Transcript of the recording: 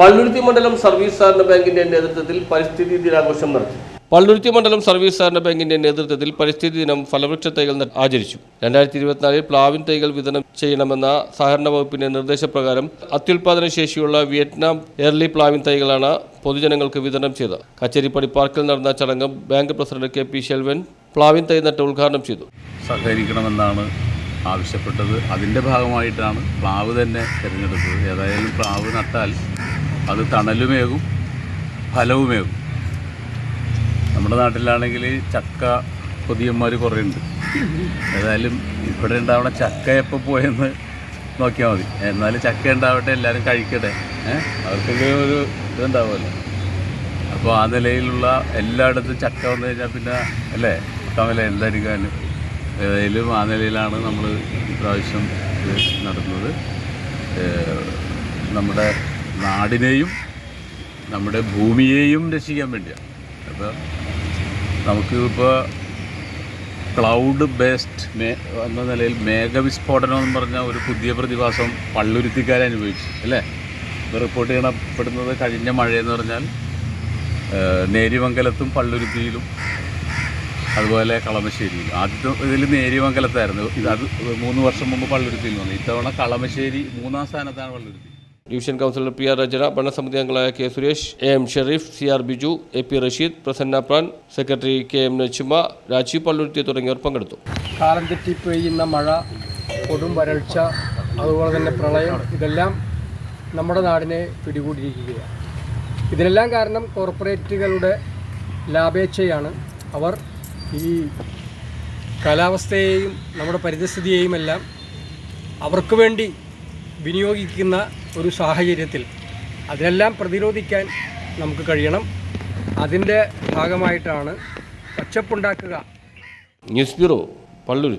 Palluruthy മണ്ഡലം service സഹകരണ ബാങ്കിന്റെ നേതൃത്വത്തിൽ പരിസ്ഥിതി ദിനാഘോഷം നടത്തി. പള്ളുരുത്തി മണ്ഡലം സർവീസ് സഹകരണ ബാങ്കിന്റെ നേതൃത്വത്തിൽ പരിസ്ഥിതി ദിനം ഫലവൃക്ഷ തൈകൾ ആചരിച്ചു. രണ്ടായിരത്തി ഇരുപത്തിനാലിൽ പ്ലാവിൻ തൈകൾ വിതരണം ചെയ്യണമെന്ന സഹകരണ വകുപ്പിന്റെ നിർദ്ദേശപ്രകാരം അത്യുൽപാദന ശേഷിയുള്ള വിയറ്റ്നാം എയർലി പ്ലാവിൻ തൈകളാണ് പൊതുജനങ്ങൾക്ക് വിതരണം ചെയ്തത്. കച്ചേരിപ്പടി പാർക്കിൽ നടന്ന ചടങ്ങ് bank president K P Selvan പ്ലാവിൻ തൈ നട്ട് ഉദ്ഘാടനം ചെയ്തു. സഹകരിക്കണമെന്നാണ് ആവശ്യപ്പെട്ടത്. അതിന്റെ ഭാഗമായിട്ടാണ് പ്ലാവ് തന്നെ തിരഞ്ഞെടുത്തത്. ഏതായാലും പ്ലാവ് നട്ടാൽ അത് തണലുമേകും ഫലവുമേകും. നമ്മുടെ നാട്ടിലാണെങ്കിൽ ചക്ക പൊതിയന്മാർ കുറേ ഉണ്ട് ഏതായാലും ഇവിടെ ഉണ്ടാവണ ചക്ക എപ്പോൾ പോയെന്ന് നോക്കിയാൽ മതി. എന്നാലും ചക്ക ഉണ്ടാവട്ടെ എല്ലാവരും കഴിക്കട്ടെ. ഏഹ് അവർക്കൊക്കെ ഒരു ഇതുണ്ടാവുമല്ലോ. അപ്പോൾ ആ നിലയിലുള്ള എല്ലായിടത്തും ചക്ക വന്നു കഴിഞ്ഞാൽ പിന്നെ അല്ലേ? കമല എന്തായിരിക്കാനും ഏതായാലും ആ നിലയിലാണ് നമ്മൾ ഇപ്രാവശ്യം നടത്തുന്നത് നമ്മുടെ നാടിനെയും നമ്മുടെ ഭൂമിയെയും രക്ഷിക്കാൻ വേണ്ടിയാണ്. അപ്പോൾ നമുക്ക് ഇപ്പോൾ ക്ലൗഡ് ബേസ്ഡ് മേ എന്ന നിലയിൽ മേഘവിസ്ഫോടനം എന്ന് പറഞ്ഞ ഒരു പുതിയ പ്രതിഭാസം പള്ളുരുത്തിക്കാരെ അനുഭവിച്ചു അല്ലേ? ഇപ്പോൾ റിപ്പോർട്ട് ചെയ്യപ്പെടുന്നത് കഴിഞ്ഞ മഴയെന്ന് പറഞ്ഞാൽ നേരിമംഗലത്തും പള്ളുരുത്തിയിലും അതുപോലെ കളമശ്ശേരിയിലും. ആദ്യത്തെ ഇതിൽ നേരിമംഗലത്തായിരുന്നു. ഇത് അത് മൂന്ന് വർഷം മുമ്പ് പള്ളുരുത്തിയിൽ വന്നു. ഇത്തവണ കളമശ്ശേരി മൂന്നാം സ്ഥാനത്താണ് Palluruthy. Division councillor P R Rachana ഭരണസമിതി അംഗങ്ങളായ K Suresh A M Sherif C R Biju A P Rasheed Prasanna PRAN secretary K M Nachuma Rajeev Palluruthy തുടങ്ങിയവർ പങ്കെടുത്തു. കാലം തെറ്റി പെയ്യുന്ന മഴ കൊടും വരൾച്ച അതുപോലെ തന്നെ പ്രളയം ഇതെല്ലാം നമ്മുടെ നാടിനെ പിടികൂടിയിരിക്കുകയാണ്. ഇതിനെല്ലാം കാരണം കോർപ്പറേറ്റുകളുടെ ലാഭേച്ഛയാണ്. അവർ ഈ കാലാവസ്ഥയെയും നമ്മുടെ പരിതസ്ഥിതിയെയും എല്ലാം അവർക്ക് വേണ്ടി വിനിയോഗിക്കുന്ന ഒരു സാഹചര്യത്തിൽ അതിനെല്ലാം പ്രതിരോധിക്കാൻ നമുക്ക് കഴിയണം. അതിന്റെ ഭാഗമായിട്ടാണ് പച്ചപ്പുണ്ടാക്കുക. News bureau Palluruthy